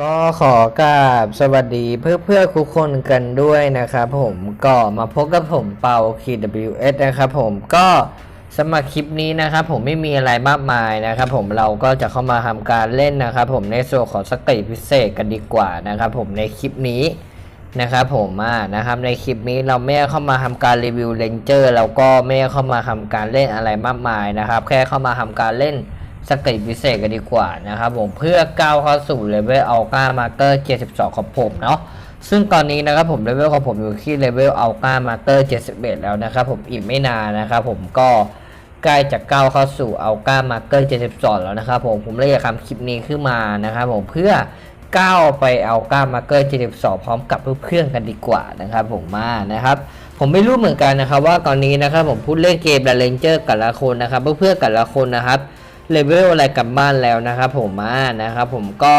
ก็ขอกราบสวัสดีเพื่อเพื่อทุกคนกันด้วยนะครับผมก็มาพบกับผมเปา KWS นะครับผมก็สำหรับคลิปนี้นะครับผมไม่มีอะไรมากมายนะครับผมเราก็จะเข้ามาทำการเล่นนะครับผมในส่วนของสกิลพิเศษกันดีกว่านะครับผมในคลิปนี้นะครับผมอ่านะครับในคลิปนี้เราไม่ได้เข้ามาทำการรีวิวเลนเจอร์เราก็ไม่ได้เข้ามาทำการเล่นอะไรมากมายนะครับ แค่เข้ามาทำการเล่น สกิลพิเศษกันดีกว่านะครับผมเพื่อก้าวเข้าสู่เลเวลอัลกามาร์เกอร์72 ของผมเนาะซึ่งตอนนี้นะครับผมเลเวลของผมอยู่ที่เลเวลอัลกามาร์เกอร์71 แล้วนะครับผมอีกไม่นานนะครับผมก็ใกล้จะก้าวเข้าสู่อัลกามาร์เกอร์72 แล้วนะครับผมผมเลยอยากทำคลิปนี้ขึ้นมานะครับผมเพื่อก้าวไปอัลกามาร์เกอร์72 พร้อมกับเพื่อนๆกันดีกว่านะครับผมมานะครับผมไม่รู้เหมือนกันนะครับว่าตอนนี้นะครับผมพูดเล่นเกมและเลนเจอร์กันละคนนะครับเพื่อนๆกันละคนนะครับ เลเวลอะไรกลับบ้านแล้วนะครับผมมานะครับผมก็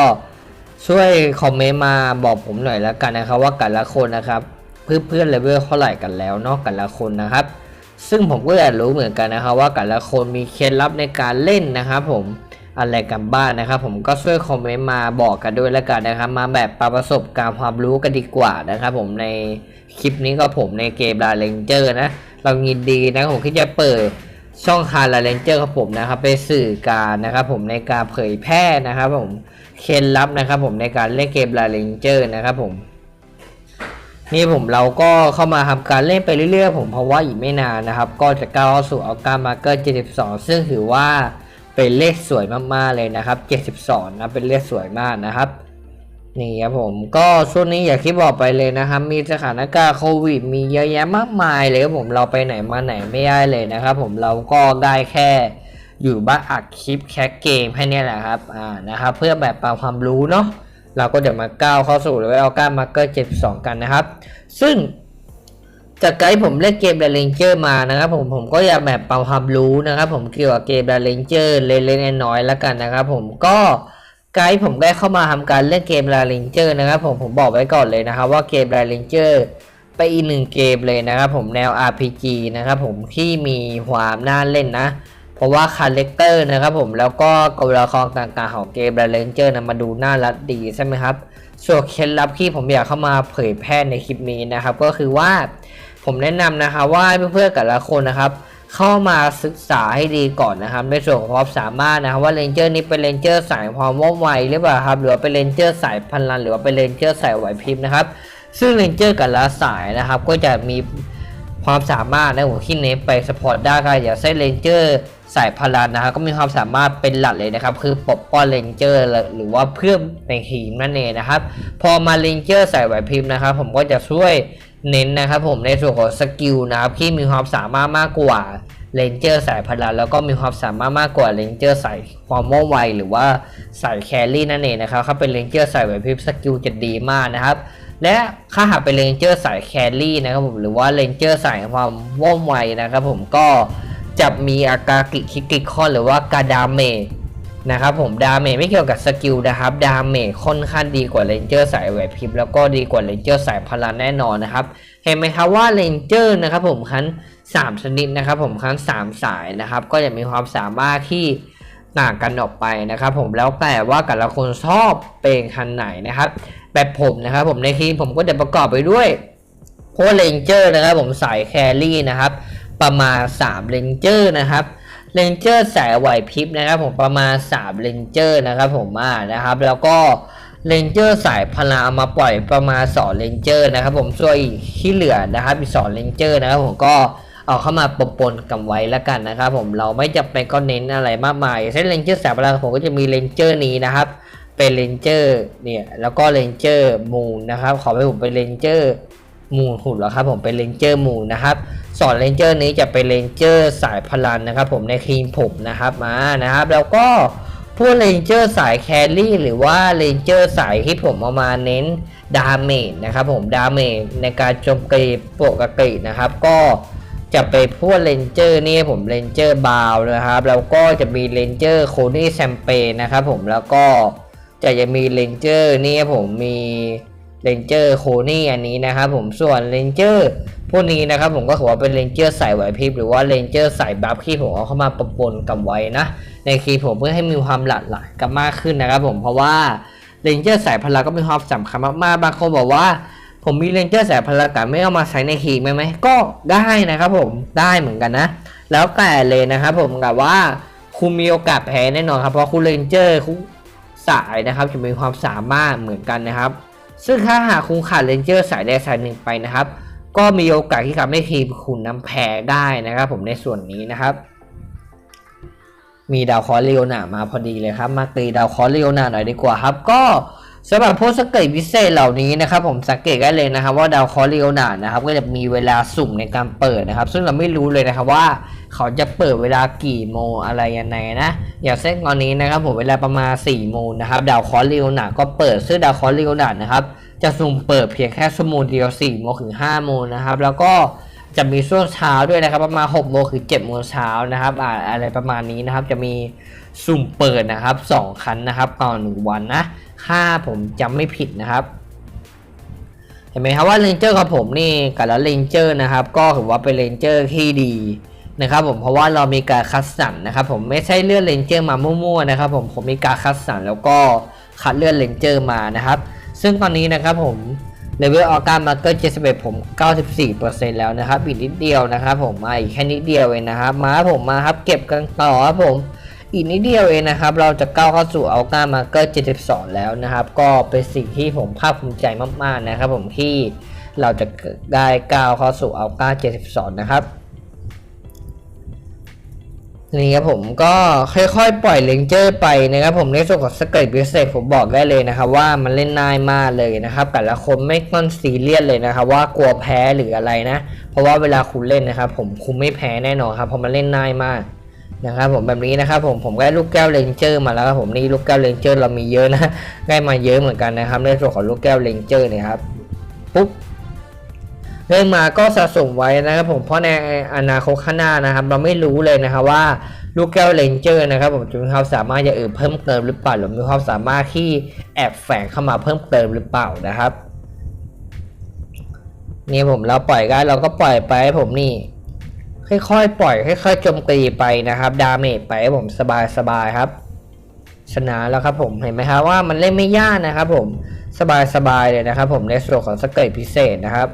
ช่วยคอมเมนต์มาบอกผมหน่อยแล้วกันนะครับ ว่ากันละคนนะครับเพื่อนเพื่อนเลเวลเท่าไหร่กันแล้วนอกกันละคนนะครับ ซึ่งผมก็อยากรู้เหมือนกันนะครับ ว่ากันละคนมีเคล็ดลับในการเล่นนะครับผมอะไรกันบ้านนะครับ ผมก็ช่วยคอมเมนต์มาบอกกันด้วยแล้วกันนะครับ มาแบบประสบการณ์ความรู้กันดีกว่านะครับ ผมในคลิปนี้ก็ผมในเกมดาเลนเจอร์นะ เรายินดีนะผมที่จะเปิด ช่องคาราเลนเจอร์ครับผมนะครับไปสื่อการนะครับผมในการเผยแพร่นะครับผมเคล็ดลับนะครับผมในการเล่นเกมลาเลนเจอร์นะครับผมนี่ผมเราก็เข้ามาทำการเล่นไปเรื่อยๆ ผมเพราะว่าอีกไม่นานนะครับ ก็จะก้าวสู่อัลกามาเกอร์ 72 ซึ่งถือว่าเป็นเลขสวยมากๆเลยนะครับ 72 นะเป็นเลขสวยมากนะครับ นี่ครับผมก็ช่วงนี้อย่างที่บอกไปเลยนะครับ มีสถานการณ์โควิด มีเยอะแยะมากมายเลยครับผมเราไปไหนมาไหนไม่ได้เลยนะครับ ผมเราก็ได้แค่อยู่บ้านอัดคลิปแคสเกมแค่เนี้แหละครับอ่านะครับเพื่อแบบปรับความรู้เนาะเราก็เดี๋ยวมาก้าวเข้าสู่เลเวลก้ามาเกอร์72กันนะครับ ซึ่งจากไกด์ผมเล่นเกมเดาเลนเจอร์มานะครับผมผมก็อยากแบบปรับความรู้นะครับ ผมเกี่ยวกับเกมเดาเลนเจอร์เล็กๆน้อยแล้วกันนะครับ ผมก็ ไกด์ผมได้เข้ามาทำการเล่นเกมดาเลนเจอร์นะครับผมผมบอกไว้ก่อนเลยนะครับว่าเกมดาเลนเจอร์ไปอีกหนึ่งเกมเลยนะครับผมแนว RPG นะครับผมที่มีความน่าเล่นนะ เพราะว่าคาแรคเตอร์นะครับผมแล้วก็ตัวละครต่างๆของเกมดาเลนเจอร์นะมาดูน่ารักดีใช่ไหมครับส่วนเคล็ดลับที่ผมอยากเข้ามาเผยแพร่ในคลิปนี้นะครับ ก็คือว่าผมแนะนำนะครับว่าเพื่อนๆแต่ละคนนะครับ เข้ามาศึกษาให้ดีก่อนนะครับ ในส่วนของความสามารถนะครับว่าเลนเจอร์นี้เป็นเลนเจอร์สายความว่องไวหรือเปล่าครับหรือว่าเป็นเลนเจอร์สายพลังหรือว่าเป็นเลนเจอร์สายไหวพริบนะครับ ซึ่งเลนเจอร์แต่ละสายนะครับ ก็จะมีความสามารถในหัวที่เน้นไปสปอร์ตได้ก็อย่างเช่นเลนเจอร์สายพลังนะครับก็มีความสามารถเป็นหลักเลยนะครับ คือปกป้องเลนเจอร์หรือว่าเพื่อนในทีมนั่นเองนะครับ พอมาเลนเจอร์สายไหวพริบนะครับ ผมก็จะช่วย เน้นนะครับผมในส่วนของสกิลนะครับที่มีความสามารถมากกว่าเลนเจอร์สายพลังแล้วก็มีความสามารถมากกว่าเลนเจอร์สายความว่องไวหรือว่าสายแครี่นั่นเองนะครับเขาเป็นเลนเจอร์สายไหวพริบสกิลจะดีมากนะครับ และถ้าหากเป็นเลนเจอร์สายแครี่นะครับผมหรือว่าเลนเจอร์สายความว่องไวนะครับผมก็จะมีอากากิคิกิคอนหรือว่ากาดาเมจ นะครับผมดาเมจไม่เกี่ยวกับสกิลนะครับดาเมจค่อนข้างดีกว่าเลนเจอร์สายไหวพริบแล้วก็ดีกว่าเลนเจอร์สายพลังแน่นอนนะครับ เห็นไหมครับว่าเลนเจอร์นะครับผมคัน3ชนิดนะครับผมคัน3สายนะครับ ก็จะมีความสามารถที่ต่างกันออกไปนะครับผมแล้วแต่ว่าแต่ละคนชอบเป็นคันไหนนะครับ แบบผมนะครับผมในทีมผมก็จะประกอบไปด้วยพวกเลนเจอร์นะครับผมสายแครี่นะครับประมาณ3เลนเจอร์นะครับ เลนเจอร์สายไหวพริบนะครับผมประมาณ3เลนเจอร์นะครับผมมานะครับ แล้วก็เลนเจอร์สายพลังเอามาปล่อยประมาณ2เลนเจอร์นะครับผมส่วนอีกที่เหลือนะครับอีก2เลนเจอร์นะครับผมก็เอาเข้ามาปปนกันไว้แล้วกันนะครับผมเราไม่จำเป็นก็เน้นอะไรมากมายเช่นเลนเจอร์สายพลังผมก็จะมีเลนเจอร์นี้นะครับ เป็นเลนเจอร์เนี่ยแล้วก็เลนเจอร์มูนนะครับขอให้ผมเป็นเลนเจอร์มูนหุ่นแล้วครับผมเป็นเลนเจอร์มูนนะครับ สอนเลนเจอร์นี้จะเป็นเลนเจอร์สายพลันนะครับผมในทีมผมนะครับมานะครับ แล้วก็พวกเลนเจอร์สายแครี่หรือว่าเลนเจอร์สายที่ผมเอามาเน้นดาเมจนะครับผมดาเมจในการโจมตีปกตินะครับ ก็จะไปพวกเลนเจอร์นี่ผมเลนเจอร์บาวนะครับ แล้วก็จะมีเลนเจอร์โคนี่แซมเปนะครับผมแล้วก็จะยังมีเลนเจอร์นี่ผมมี เลนเจอร์โคนี่อันนี้นะครับผมส่วนเลนเจอร์พวกนี้นะครับผมก็ถือว่าเป็นเลนเจอร์สายไหวพริบหรือว่าเลนเจอร์สายบัฟที่ผมเอาเข้ามาประปนกันไว้นะในคีผมเพื่อให้มีความหลากหลายกันมากขึ้นนะครับผมเพราะว่าเรนเจอร์สายพลังก็มีความสำคัญมากๆบางคนบอกว่า ผมมีเรนเจอร์สายพลังแต่ไม่เอามาใช้ในทีไหมไหมก็ได้นะครับผมได้เหมือนกันนะ แล้วแต่เลยนะครับผมกับว่าคุณมีโอกาสแพ้แน่นอนครับเพราะคุณเรนเจอร์คุณสายนะครับจะมีความสามารถเหมือนกันนะครับ ซึ่งถ้าหากคุณขาดเรนเจอร์สายใดสายหนึ่งไปนะครับ ก็มีโอกาสที่ทำให้ทีมคุณน้ำแพ้ได้นะครับ ผมในส่วนนี้นะครับ มีดาวคอร์เลโอนามาพอดีเลยครับ มาตีดาวคอร์เลโอนาหน่อยดีกว่าครับ ก็สำหรับพวกสเกตพิเศษเหล่านี้นะครับผมสังเกตได้เลยนะครับ ว่าดาวคอร์เลโอนานะครับ ก็จะมีเวลาสุ่มในการเปิดนะครับ ซึ่งเราไม่รู้เลยนะครับว่า เขาจะเปิดเวลากี่โมงอะไรยังไงนะ อย่างเช่นตอนนี้นะครับผมเวลาประมาณ4โมงนะครับดาวคอร์เลโอนาก็เปิดซึ่งดาวคอร์เลโอนานะครับจะสุ่มเปิดเพียงแค่ชั่วโมงเดียว4โมงถึง5โมงนะครับ แล้วก็จะมีช่วงเช้าด้วยนะครับ ประมาณ6โมงถึง7โมงเช้านะครับอ่าอะไรประมาณนี้นะครับจะมีสุ่มเปิดนะครับ 2 ครั้งนะครับต่อ1วันนะถ้าผมจำไม่ผิดนะครับเห็นไหมครับว่าเรนเจอร์ของผมนี่กับแล้วเรนเจอร์นะครับ ก็ถือว่าเป็นเรนเจอร์ที่ดี นะครับผมเพราะว่าเรามีการคัดสรรนะครับผมไม่ใช่เลือกเรนเจอร์มามั่วๆนะครับผมผมมีการคัดสรรแล้วก็คัดเลือกเรนเจอร์มานะครับ ซึ่งตอนนี้นะครับผมเลเวลออการมาเกอร์71ผม 94%แล้วนะครับอีกนิดเดียวนะครับผมมาอีกแค่นิดเดียวเองนะครับ มาผมมาครับเก็บกันต่อครับผมอีกนิดเดียวเองนะครับ เราจะก้าวเข้าสู่อัลกามาเกอร์72 แล้วนะครับ ก็เป็นสิ่งที่ผมภาคภูมิใจมาก ๆ นะครับ ผมที่เราจะได้ก้าวเข้าสู่อัลกา72 นะครับ นี่ครับผมก็ค่อยๆ ปล่อยเลนเจอร์ไปนะครับผมในส่วนของสเกิร์ตพิเศษผมบอกได้เลยนะครับว่ามันเล่นง่ายมากเลยนะครับแต่ละคนไม่ต้องซีเรียสเลยนะครับว่ากลัวแพ้หรืออะไรนะ เพราะว่าเวลาคุณเล่นนะครับผมคุณไม่แพ้แน่นอนครับเพราะมันเล่นง่ายมากนะครับผมแบบนี้นะครับผมผมได้ลูกแก้วเลนเจอร์มาแล้วครับผมนี่ลูกแก้วเลนเจอร์เรามีเยอะนะได้มาเยอะเหมือนกันนะครับในส่วนของลูกแก้วเลนเจอร์เนี่ยครับปุ๊บ เริ่มมาก็สะสมไว้นะครับผมเพราะในอนาคตข้างหน้านะครับ เราไม่รู้เลยนะครับว่าลูกแก้วเลนเจอร์นะครับผมจะมีความสามารถจะอื่นเพิ่มเติมหรือเปล่าหรือมีความสามารถที่แอบแฝงเข้ามาเพิ่มเติมหรือเปล่านะครับนี่ผมเราปล่อยได้เราก็ปล่อยไปผมนี่ค่อยๆปล่อยค่อยๆโจมตีไปนะครับดาเมจไปให้ผมสบายๆครับ ชนะแล้วครับผมเห็นไหมครับว่ามันเล่นไม่ยากนะครับผมสบายๆเลยนะครับผมในส่วนของสเกตพิเศษนะครับ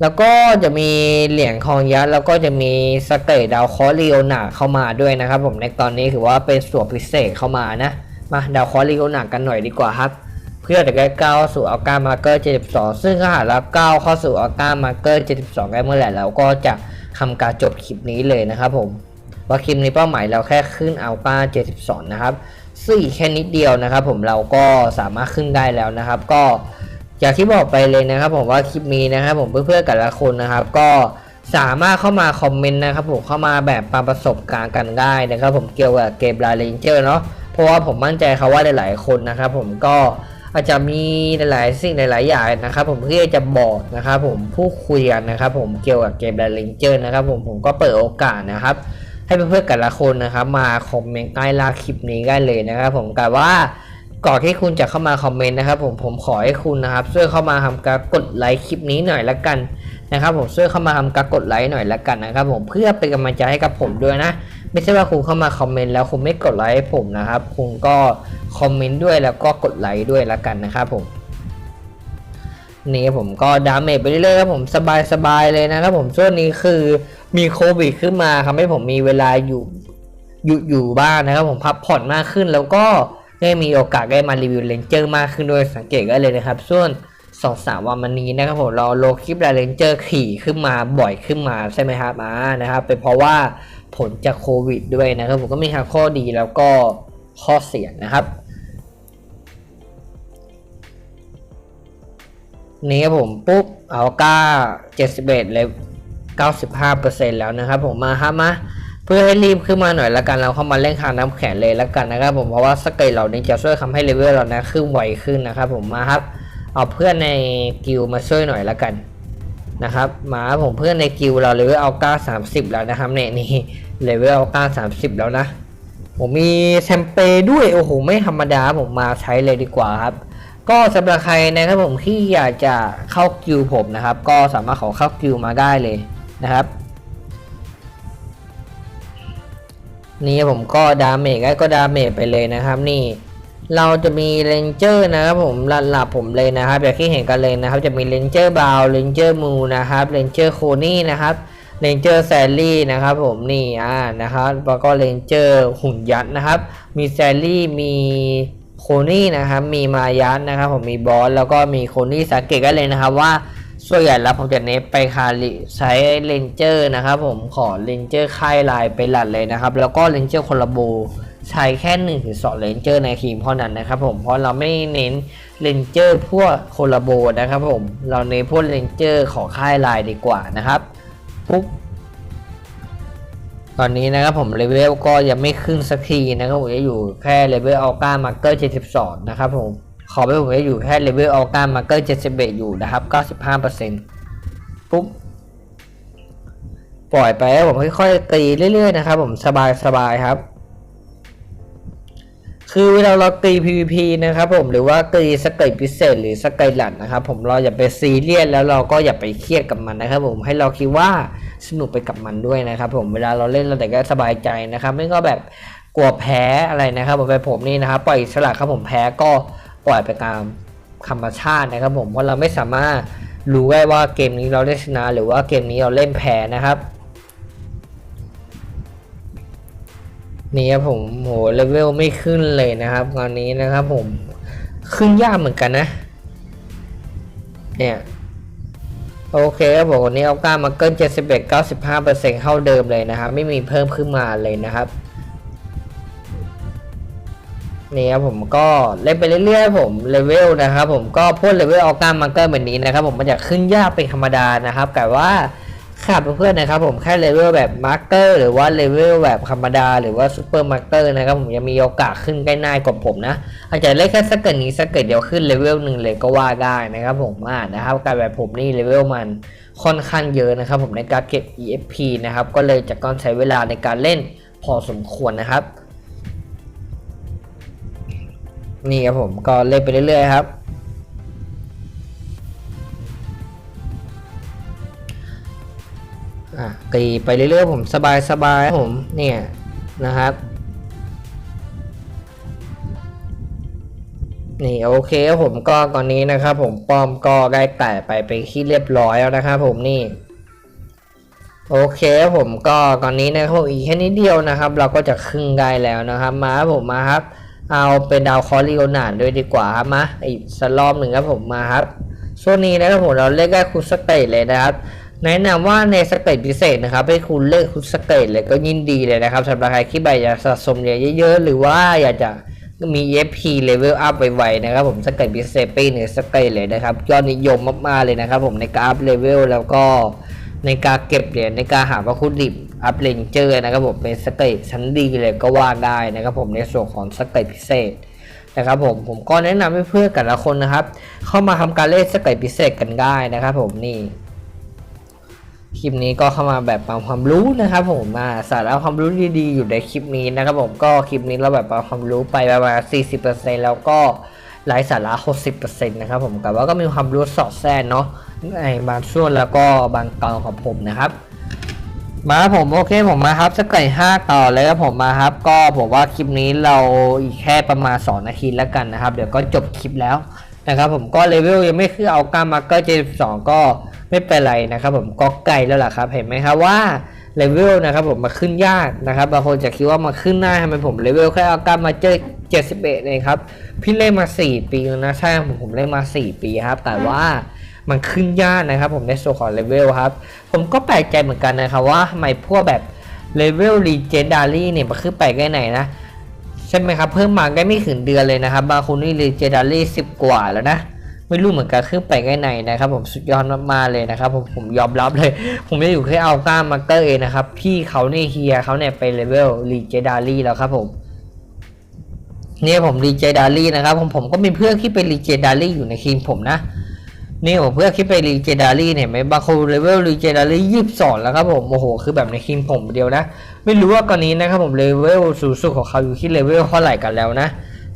แล้วก็จะมีเหรียญคองยัดแล้วก็จะมีสเกตดาวคอริโอนาเข้ามาด้วยนะครับผมในตอนนี้ถือว่าเป็นส่วนพิเศษเข้ามานะมาดาวคอริโอนากันหน่อยดีกว่าครับ เพื่อจะได้ก้าวสู่อัลกามาร์เกอร์72 ซึ่งถ้าหากเราก้าวเข้าสู่อัลกามาร์เกอร์72ได้เมื่อไหร่เราก็จะทำการจบคลิปนี้เลยนะครับผมว่าคลิปนี้เป้าหมายเราแค่ขึ้นอัลกา72 นะครับซึ่งแค่นิดเดียวนะครับ ผมเราก็สามารถขึ้นได้แล้วนะครับ ก็ อย่างที่บอกไปเลยนะครับผมว่าคลิปนี้นะครับผมเพื่อนๆกับละคนนะครับ ก็สามารถเข้ามาคอมเมนต์นะครับผมเข้ามาแบบปาประสบการณ์กันได้นะครับผมเกี่ยวกับเกมลาเลนเจอร์เนาะเพราะว่าผมมั่นใจครับว่าหลายๆคนนะครับผมก็อาจจะมีหลายๆสิ่งหลายๆอย่างนะครับ ผมเพื่อจะบอกนะครับผมผู้คุยกันนะครับผมเกี่ยวกับเกมลาเลนเจอร์นะครับผมผมก็เปิดโอกาสนะครับ ให้เพื่อนๆกันละคนนะครับ มาคอมเมนต์ใต้ล่าคลิปนี้ได้เลยนะครับ ผมกะว่า ก่อนที่คุณจะเข้ามาคอมเมนต์นะครับผมผมขอให้คุณนะครับช่วยเข้ามาทำการกดไลค์คลิปนี้หน่อยละกันนะครับผมช่วยเข้ามาทำการกดไลค์หน่อยละกันนะครับผมเพื่อเป็นกำลังใจให้กับผมด้วยนะ ไม่ใช่ว่าคุณเข้ามาคอมเมนต์แล้วคุณไม่กดไลค์ให้ผมนะครับ คุณก็คอมเมนต์ด้วยแล้วก็กดไลค์ด้วยละกันนะครับผมนี่ผมก็ดาเมจไปเรื่อยๆครับผมสบายๆเลยนะครับผมช่วงนี้คือมีโควิดขึ้นมาทำให้ผมมีเวลาอยู่อยู่อยู่บ้านนะครับผมพักผ่อนมากขึ้นแล้วก็ ได้มีโอกาสได้มารีวิวเลนเจอร์มากขึ้นด้วยสังเกตได้เลยนะครับ ส่วนสองสามวันมานี้นะครับผมเราโลคลิปเลนเจอร์ขี่ขึ้นมาบ่อยขึ้นมาใช่ไหมครับอ่านะครับ เป็นเพราะว่าผลจากโควิดด้วยนะครับผมก็มีทั้งข้อดีแล้วก็ข้อเสียนะครับนี่ครับผมปุ๊บเอาก้า71เลย95%แล้วนะครับผมมาครับมา เพื่อให้รีบขึ้นมาหน่อยละกันเราเข้ามาเล่นคาน้ำแข็งเลยละกันนะครับผมเพราะว่าสเกลเหล่านี้จะช่วยทำให้เลเวลเรานะขึ้นไวขึ้นนะครับผมมาครับเอาเพื่อนในกิลมาช่วยหน่อยละกันนะครับมาผมเพื่อนในกิลเราเลเวลเอาก้า30แล้วนะครับเนี่ยนี่เลเวลเอาก้า30แล้วนะผมมีแชมเปญด้วยโอ้โหไม่ธรรมดาผมมาใช้เลยดีกว่าครับก็สำหรับใครนะครับผมที่อยากจะเข้ากิวผมนะครับ ก็สามารถขอเข้ากิวมาได้เลยนะครับ นี่ผมก็ดาเมจก็ดาเมจไปเลยนะครับนี่ เราจะมีเลนเจอร์นะครับผมหลับผมเลยนะครับอย่างที่เห็นกันเลยนะครับ จะมีเลนเจอร์บาวเลนเจอร์มูนะครับเลนเจอร์โคนี่นะครับเลนเจอร์แซลลี่นะครับผมนี่อ่านะครับแล้วก็เลนเจอร์หุ่นยัดนะครับ มีแซลลี่มีโคนี่นะครับ มีมายัดนะครับผมมีบอสแล้วก็มีโคนี่สังเกตกันเลยนะครับว่า ส่วนใหญ่แล้วผมจะเน้นไปคาริใช้เลนเจอร์นะครับผมขอเลนเจอร์ค่ายลายไปหลัดเลยนะครับ แล้วก็เลนเจอร์คนละโบใช้แค่1นถึงสเลนเจอร์ในทีมเท่านั้นนะครับผมเพราะเราไม่เน้นเลนเจอร์พวกคนละโบนะครับผมเราเน้นพวกเลนเจอร์ของค่ายลายดีกว่านะครับปุ๊บตอนนี้นะครับผมเลเวลก็ยังไม่ขึ้นสักทีนะครับผมจะอยู่แค่เลเวลอัลก้ามาร์เกอร์72นะครับผม ขอไปผมจะอยู่แค่เลเวลอัลก้ามาร์เกอร์71อยู่นะครับ95%ปุ๊บปล่อยไปแล้วผมค่อยๆตีเรื่อยๆนะครับ ผมสบายๆครับ คือเวลาเราตี PVP นะครับผมหรือว่าตีสเกตพิเศษหรือสเกตหลัดนะครับ ผมเราอย่าไปซีเรียสแล้วเราก็อย่าไปเครียดกับมันนะครับ ผมให้เราคิดว่าสนุกไปกับมันด้วยนะครับ ผมเวลาเราเล่นเราแต่ก็สบายใจนะครับ ไม่ก็แบบกลัวแพ้อะไรนะครับผมไปผมนี่นะครับปล่อยอิสระครับผมแพ้ก็ ปล่อยไปตามธรรมชาตินะครับผมเพราะเราไม่สามารถรู้ได้ว่าเกมนี้เราได้ชนะ หรือว่าเกมนี้เราเล่นแพ้นะครับนี่ครับผมโหเลเวลไม่ขึ้นเลยนะครับตอนนี้นะครับผมขึ้นยากเหมือนกันนะ เนี่ยโอเคครับผมวันนี้เอาก้ามาเกิน71 95เปอร์เซ็นต์เข้าเดิมเลยนะครับ ไม่มีเพิ่มขึ้นมาเลยนะครับ นี่ครับผมก็เล่นไปเรื่อยๆผมเลเวลนะครับผมก็พ่นเลเวลเอก้ามาเกินแบบนี้นะครับผมมันจะขึ้นยากเป็นธรรมดานะครับแต่ว่าขาดเพื่อนๆนะครับผมแค่เลเวลแบบมาร์เกอร์หรือว่าเลเวลแบบธรรมดาหรือว่าซูเปอร์มาร์เกอร์นะครับผมยังมีโอกาสขึ้นใกล้ง่ากว่าผมนะอาจจะเล่นแค่สักเกิดนี้สักเกิดเดียวขึ้นเลเวลหนึ่งเลยก็ว่าได้นะครับผมอ่านะครับการแบบผมนี่เลเวลมันค่อนข้างเยอะนะครับผมในการเก็บ EFP นะครับก็เลยจะต้องใช้เวลาในการเล่นพอสมควรนะครับ นี่ครับผมก็เล่นไปเรื่อยๆครับ อะตีไปเรื่อยๆผมสบายๆผมเนี่ยนะครับ นี่โอเคผมก็ตอนนี้นะครับ ผมป้อมก็ได้แตะไปไปที่เรียบร้อยแล้วนะครับผมนี่โอเคผมก็ตอนนี้นะครับอีกแค่นิดเดียวนะครับ เราก็จะครึ่งได้แล้วนะครับ มาครับผมมาครับ เอาเป็นดาวคอริโอนานด้วยดีกว่าครับมาอีกสักรอบหนึ่งครับผมมาครับช่วงนี้นะครับผมเราเล่นได้คุณสเตทเลยนะครับแนะนำว่าในสเตทพิเศษนะครับให้คุณเลือกคุณสเตทเลยก็ยินดีเลยนะครับสำหรับใครที่ใบอยากสะสมเหรียญเยอะๆ หรือว่าอยากจะมี FP level up ไวๆนะครับผมสเตทพิเศษปีหนึ่งสเตทเลยนะครับยอดนิยมมากๆเลยนะครับผมในการอัพเลเวลแล้วก็ในการเก็บเหรียญในการหาวัตถุดิบ อัพเลนเจอร์นะครับผมเป็นสเกตชั้นดีเลยก็ว่าได้นะครับผมในส่วนของสเกตพิเศษนะครับผมผมก็แนะนำให้เพื่อนกันละคนนะครับ เข้ามาทำการเล่นสเกตพิเศษกันได้นะครับผมนี่คลิปนี้ก็เข้ามาแบบปาความรู้นะครับ ผมมาสาระความรู้ดีๆ อยู่ในคลิปนี้นะครับผมก็คลิปนี้เราแบบปาความรู้ไปประมาณ 40%แล้วก็ไร้สาระ 60%นะครับผมแต่ว่าก็มีความรู้สอดแทรกเนาะในบางช่วงแล้วก็บางตอนของผมนะครับ มาผมโอเคผมมาครับสกไก่ห้าต่อเลยครับผมมาครับ ก็ผมว่าคลิปนี้เราอีกแค่ประมาณ2นาทีแล้วกันนะครับ เดี๋ยวก็จบคลิปแล้วนะครับผมก็เลเวลยังไม่ขึ้นเอากามาเกอร์เจ็ดสองก็ไม่เป็นไรนะครับ ผมก็ไกลแล้วล่ะครับ เห็นไหมครับว่าเลเวลนะครับผมมาขึ้นยากนะครับบางคนจะคิดว่ามาขึ้นง่ายทำไมผมเลเวลแค่เอากามาเจอเจ็ดสิบเอ็ดเองครับพี่เล่นมา4ปีแล้วนะใช่ผมผมเล่นมา4ปีครับ แต่ว่า มันขึ้นยากนะครับผมในส่วนของเลเวลครับ ผมก็แปลกใจเหมือนกันนะครับว่าทำไมพวกแบบเลเวลรีเจนดารี่เนี่ยมันขึ้นไปแค่ไหนนะ ใช่ไหมครับ เพิ่มมาได้ไม่ถึงเดือนเลยนะครับ บางคนนี่รีเจนดารี่สิบกว่าแล้วนะไม่รู้เหมือนกันขึ้นไปแค่ไหนนะครับผมสุดยอดมากๆเลยนะครับผมผมยอมรับเลย ผมจะอยู่แค่เอาก้ามาเตอร์เองนะครับ พี่เขาเนี่ยเฮียเขาเนี่ยไปเลเวลรีเจนดารี่แล้วครับผมเนี่ยผมรีเจดารี่นะครับผมผมก็มีเพื่อนที่เป็นรีเจดารี่อยู่ในทีมผมนะ นี่ผมเพื่อนที่เป็นรีเจดารี่เนี่ยไหมบางคนเลเวลรีเจดารี่ยี่สิบสองแล้วครับผมโอ้โหคือแบบในทีมผมเดียวนะ ไม่รู้ว่าตอนนี้นะครับผมเลเวลสูงสุดของเขาอยู่ที่เลเวลเท่าไหร่กันแล้วนะ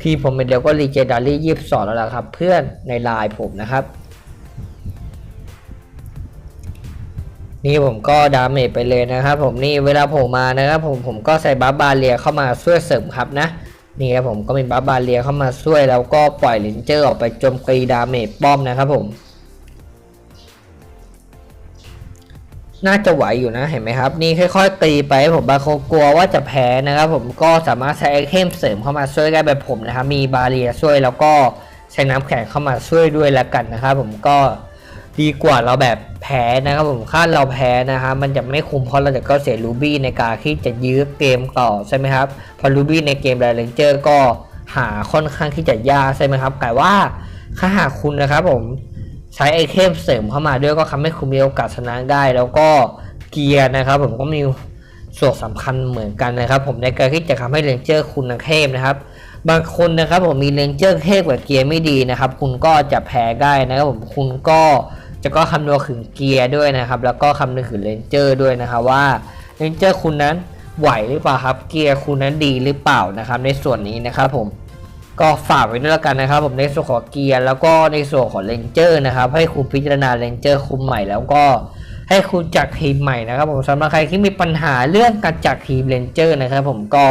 ทีมผมเป็นเดียวก็รีเจดารี่ยี่สิบสองแล้วล่ะครับ เพื่อนในไลน์ผมนะครับ นี่ผมก็ดาเมจไปเลยนะครับ ผมนี่เวลาผมมานะครับ ผมผมก็ใส่บัฟบาเรียเข้ามาช่วยเสริมครับนะนี่ครับผมก็มีบัฟบาเลียเข้ามาช่วยแล้วก็ปล่อยเลนเจอร์ออกไปโจมตีดาเมจป้อมนะครับผม น่าจะไหวอยู่นะเห็นไหมครับ นี่ค่อยๆ ตีไปผมบางคนกลัวว่าจะแพ้นะครับ ผมก็สามารถใช้ไอเทมเสริมเข้ามาช่วยได้แบบผมนะครับ มีบาเรียช่วยแล้วก็ใช้น้ำแข็งเข้ามาช่วยด้วยแล้วกันนะครับ ผมก็ดีกว่าเราแบบแพ้นะครับผมถ้าเราแพ้นะครับมันจะไม่คุ้มเพราะเราจะก็เสียรูบี้ในการที่จะยื้อเกมต่อใช่ไหมครับเพราะรูบี้ในเกมแรนเจอร์ก็หาค่อนข้างที่จะยากใช่ไหมครับแต่ว่าถ้าหากคุณนะครับผม ใช้ไอเทมเสริมเข้ามาด้วยก็ทำให้คุณมีโอกาสชนะได้ แล้วก็เกียร์นะครับ ผมก็มีส่วนสำคัญเหมือนกันนะครับ ผมในการที่จะทำให้เรนเจอร์คุณเทพนะครับ บางคนนะครับผมมีเรนเจอร์เทพกว่าเกียร์ไม่ดีนะครับ คุณก็จะแพ้ได้นะครับผมคุณก็จะก็คำนวณถึงเกียร์ด้วยนะครับ แล้วก็คำนึงถึงเรนเจอร์ด้วยนะครับว่าเรนเจอร์คุณนั้นไหวหรือเปล่าครับ เกียร์คุณนั้นดีหรือเปล่านะครับ ในส่วนนี้นะครับผม ก็ฝากไว้ด้วยล้วกันนะครับผมในส่วนของเกียร์แล้วก็ในส่วนของเลนเจอร์นะครับ ให้คุณพิจารณาเลนเจอร์คุมใหม่แล้วก็ให้คุณจัดทีมใหม่นะครับ ผมสำหรับใครที่มีปัญหาเรื่องการจัดทีมเลนเจอร์นะครับ ผมก็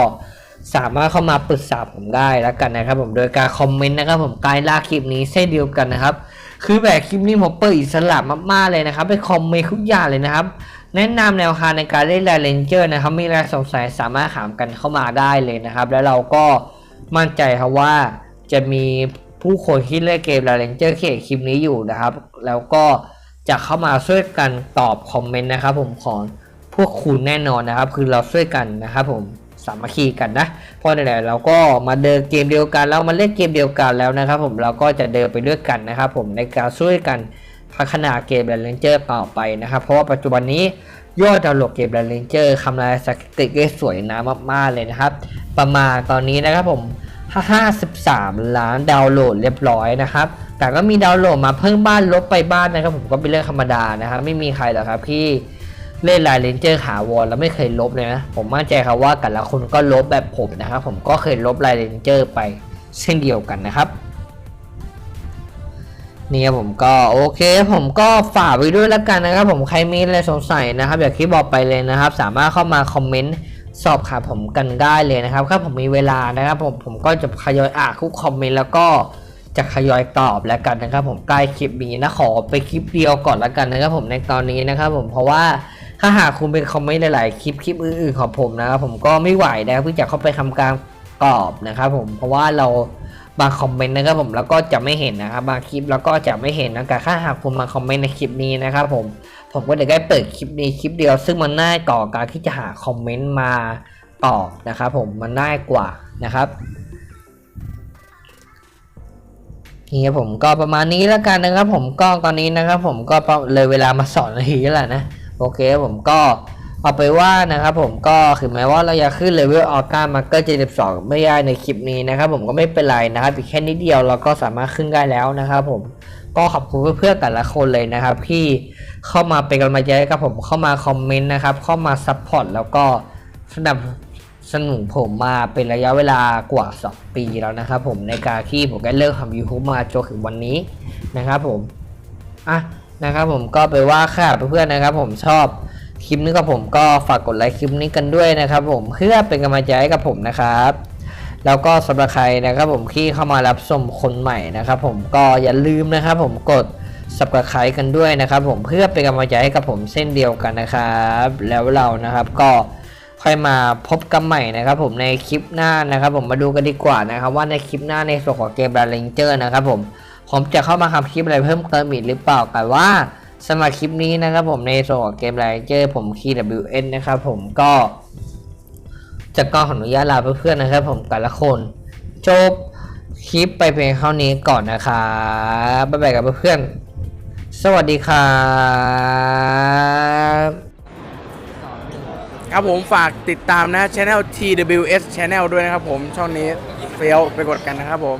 สามารถเข้ามาปรึกษาผมได้แล้วกันนะครับ ผมโดยการคอมเมนต์นะครับ ผมใต้ล่าคลิปนี้เส้นเดียวกันนะครับ คือแบบคลิปนี้ผมเปิดอิสระมากๆเลยนะครับ ไปคอมเมนต์ทุกอย่างเลยนะครับ แนะนำแนวทางในการเล่นแรนเจอร์นะครับมีอะไรสงสัยสามารถถามกันเข้ามาได้เลยนะครับ แล้วเราก็ มั่นใจครับว่าจะมีผู้คนที่เล่นเกม r รนเจอร์เขียคลิปนี้อยู่นะครับ แล้วก็จะเข้ามาช่วยกันตอบคอมเมนต์นะครับ ผมของพวกคุณแน่นอนนะครับ คือเราช่วยกันนะครับผมสามัคคีกันนะเพราะไหนๆเราก็มาเดินเกมเดียวกันแล้วมาเล่นเกมเดียวกันแล้วนะครับ ผมเราก็จะเดินไปด้วยกันนะครับ ผมในการช่วยกันพัฒนาเกม r รนเจอร์ต่อไปนะครับ เพราะว่าปัจจุบันนี้ยอดดาวน์โหลดเกม r รนเจอร์คำนายสถิติได้สวยนะมากๆเลยนะครับ ประมาณตอนนี้นะครับผม 53 ล้านดาวน์โหลดเรียบร้อยนะครับ แต่ก็มีดาวน์โหลดมาเพิ่มบ้านลบไปบ้านนะครับผมก็เป็นเรื่องธรรมดานะครับ ไม่มีใครหรอกครับที่เล่นลน์เลนเจอร์ขาวอนแล้วไม่เคยลบเลยนะ ผมมั่นใจครับว่าแต่ละคนก็ลบแบบผมนะครับผมก็เคยลบลน์เลนเจอร์ไปเช่นเดียวกันนะครับนี่ครับผมก็โอเค ผมก็ฝากไว้ด้วยแล้วกันนะครับ ผมใครมีอะไรสงสัยนะครับ อย่างที่บอกไปเลยนะครับ สามารถเข้ามาคอมเมนต์ สอบถามผมกันได้เลยนะครับถ้าผมมีเวลานะครับ ผมผมก็จะขยอยอ่านทุกคอมเมนต์แล้วก็จะขยอยตอบแล้วกันนะครับ ผมใกล้คลิปนี้นะขอไปคลิปเดียวก่อนแล้วกันนะครับ ผมในตอนนี้นะครับ ผมเพราะว่าถ้าหากคุณเป็นคอมเมนต์หลายๆคลิปคลิปอื่นๆของผมนะครับ ผมก็ไม่ไหวนะครับเพื่อจะเข้าไปทำการตอบนะครับ ผมเพราะว่าเรา บางคอมเมนต์นะครับผมแล้วก็จะไม่เห็นนะครับบางคลิปแล้วก็จะไม่เห็นนะแต่ถ้าหากคุณมาคอมเมนต์ในคลิปนี้นะครับผมผมก็จะได้เปิดคลิปนี้คลิปเดียว ซึ่งมันง่ายต่อการที่จะหาคอมเมนต์มาตอบนะครับผมมันง่ายกว่านะครับนี่ครับผมก็ประมาณนี้แล้วกันนะครับผมก็ตอนนี้นะครับผมก็เลยเวลามาสอนนาทีแล้วนะโอเคผมก็ เอาไปว่านะครับผมก็ถึงแม้ว่าเราจะขึ้นเลเวลออก้ามาเกอร์72ไม่ได้ในคลิปนี้นะครับผมก็ไม่เป็นไรนะครับอีกแค่นิดเดียวเราก็สามารถขึ้นได้แล้วนะครับผมก็ขอบคุณเพื่อนๆแต่ละคนเลยนะครับที่เข้ามาเป็นกำลังใจให้กับผมเข้ามาคอมเมนต์นะครับเข้ามาซัพพอร์ตแล้วก็สนับสนุนผมมาเป็นระยะเวลากว่า 2 ปีแล้วนะครับผมในการที่ผมได้เลิกทำยูทูบมาจนถึงวันนี้นะครับผมอะนะครับผมก็ไปว่าค่ะเพื่อนๆนะครับผมชอบ คลิปนี้กับผมก็ฝากกดไลค์คลิปนี้กันด้วยนะครับผมเพื่อเป็นกำลังใจให้กับผมนะครับ แล้วก็สำหรับใครนะครับผมที่เข้ามารับชมคนใหม่นะครับผมก็อย่าลืมนะครับผมกด subscribe กันด้วยนะครับผมเพื่อเป็นกำลังใจให้กับผมเส้นเดียวกันนะครับ แล้วเรานะครับก็ค่อยมาพบกันใหม่นะครับผมในคลิปหน้านะครับผมมาดูกันดีกว่านะครับว่าในคลิปหน้าในส่วนของเกมแบาเลนเจอร์นะครับผมผมจะเข้ามาทำคลิปอะไรเพิ่มเติมอีกหรือเปล่าแต่ว่า สำหรับคลิปนี้นะครับผมในส่วนของเกมไลเจอร์ผม KWN นะครับผมก็จะก็ขออนุญาตลาเพื่อนๆนะครับผมแต่ละคน จบคลิปไปเพียงเท่านี้ก่อนนะครับบ๊ายบายกับเพื่อนๆสวัสดีครับครับผมฝากติดตามนะ Channel TWS Channel ด้วยนะครับผมช่องนี้เฟี้ยวไปกดกันนะครับผม